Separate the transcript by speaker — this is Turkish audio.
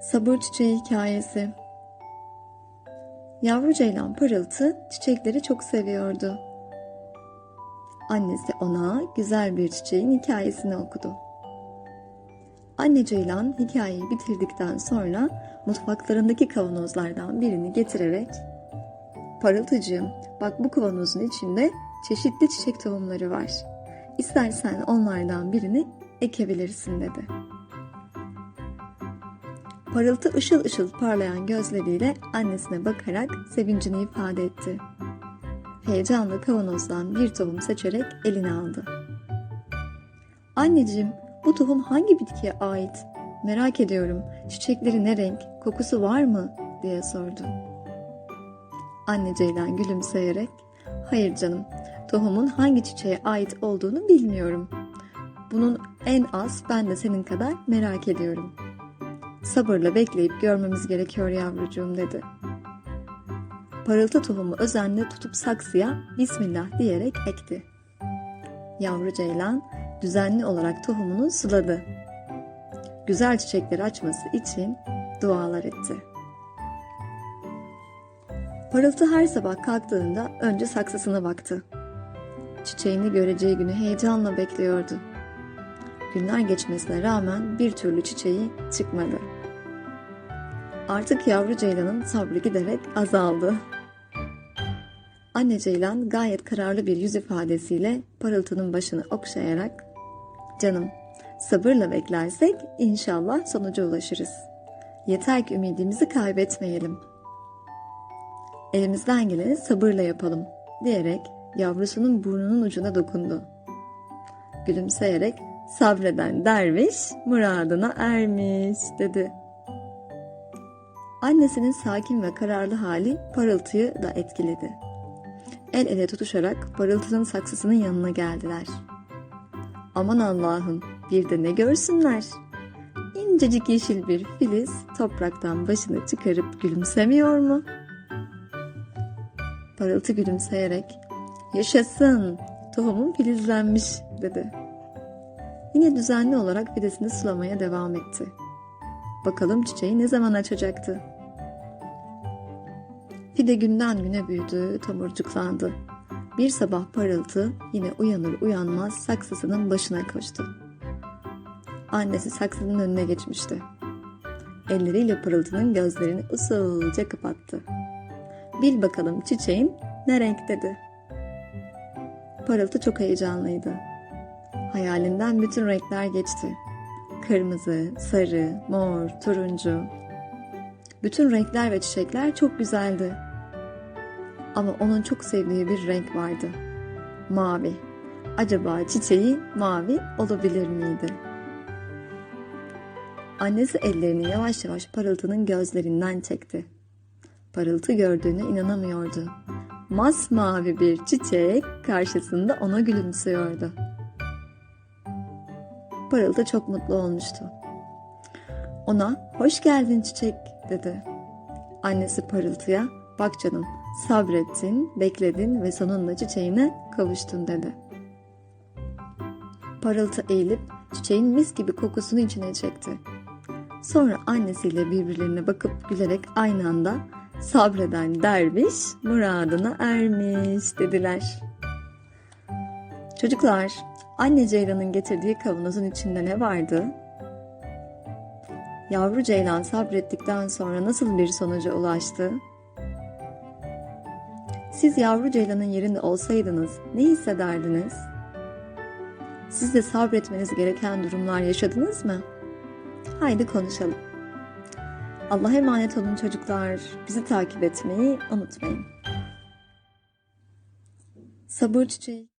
Speaker 1: Sabır Çiçeği Hikayesi Yavru ceylan Parıltı çiçekleri çok seviyordu. Annesi ona güzel bir çiçeğin hikayesini okudu. Anne ceylan hikayeyi bitirdikten sonra mutfaklarındaki kavanozlardan birini getirerek Parıltıcığım bak bu kavanozun içinde çeşitli çiçek tohumları var. İstersen onlardan birini ekebilirsin dedi. Parıltı ışıl ışıl parlayan gözleriyle annesine bakarak sevincini ifade etti. Heyecanla kavanozdan bir tohum seçerek eline aldı. Anneciğim, bu tohum hangi bitkiye ait? Merak ediyorum. Çiçekleri ne renk, kokusu var mı? diye sordu. Anne Ceylan gülümseyerek, hayır canım, tohumun hangi çiçeğe ait olduğunu bilmiyorum. Bunun en az ben de senin kadar merak ediyorum. Sabırla bekleyip görmemiz gerekiyor yavrucuğum dedi. Parıltı tohumu özenle tutup saksıya Bismillah diyerek ekti. Yavru ceylan düzenli olarak tohumunu suladı. Güzel çiçekleri açması için dualar etti. Parıltı her sabah kalktığında önce saksısına baktı. Çiçeğini göreceği günü heyecanla bekliyordu. Günler geçmesine rağmen bir türlü çiçeği çıkmadı. Artık yavru ceylanın sabrı giderek azaldı. Anne ceylan gayet kararlı bir yüz ifadesiyle parıltının başını okşayarak "Canım, sabırla beklersek inşallah sonuca ulaşırız. Yeter ki ümidimizi kaybetmeyelim. Elimizden geleni sabırla yapalım." diyerek yavrusunun burnunun ucuna dokundu. Gülümseyerek sabreden derviş muradına ermiş dedi. Annesinin sakin ve kararlı hali parıltıyı da etkiledi. El ele tutuşarak parıltının saksısının yanına geldiler. Aman Allah'ım bir de ne görsünler. İncecik yeşil bir filiz topraktan başını çıkarıp gülümsemiyor mu? Parıltı gülümseyerek yaşasın tohumum filizlenmiş dedi. Yine düzenli olarak fidesini sulamaya devam etti. Bakalım çiçeği ne zaman açacaktı? Fide günden güne büyüdü, tomurcuklandı. Bir sabah parıltı yine uyanır uyanmaz saksısının başına koştu. Annesi saksının önüne geçmişti. Elleriyle pırıltının gözlerini usulca kapattı. Bil bakalım çiçeğin ne renk dedi. Parıltı çok heyecanlıydı. Hayalinden bütün renkler geçti. Kırmızı, sarı, mor, turuncu. Bütün renkler ve çiçekler çok güzeldi. Ama onun çok sevdiği bir renk vardı. Mavi. Acaba çiçeği mavi olabilir miydi? Annesi ellerini yavaş yavaş parıltının gözlerinden çekti. Parıltı gördüğüne inanamıyordu. Masmavi bir çiçek karşısında ona gülümsüyordu. Parıltı çok mutlu olmuştu. Ona hoş geldin çiçek dedi. Annesi Parıltı'ya bak canım sabrettin, bekledin ve sonunda çiçeğine kavuştun dedi. Parıltı eğilip çiçeğin mis gibi kokusunu içine çekti. Sonra annesiyle birbirlerine bakıp gülerek aynı anda sabreden derviş muradına ermiş dediler. Çocuklar, anne ceylanın getirdiği kavanozun içinde ne vardı? Yavru ceylan sabrettikten sonra nasıl bir sonuca ulaştı? Siz yavru ceylanın yerinde olsaydınız ne hissederdiniz? Siz de sabretmeniz gereken durumlar yaşadınız mı? Haydi konuşalım. Allah'a emanet olun çocuklar. Bizi takip etmeyi unutmayın. Sabır çiçeği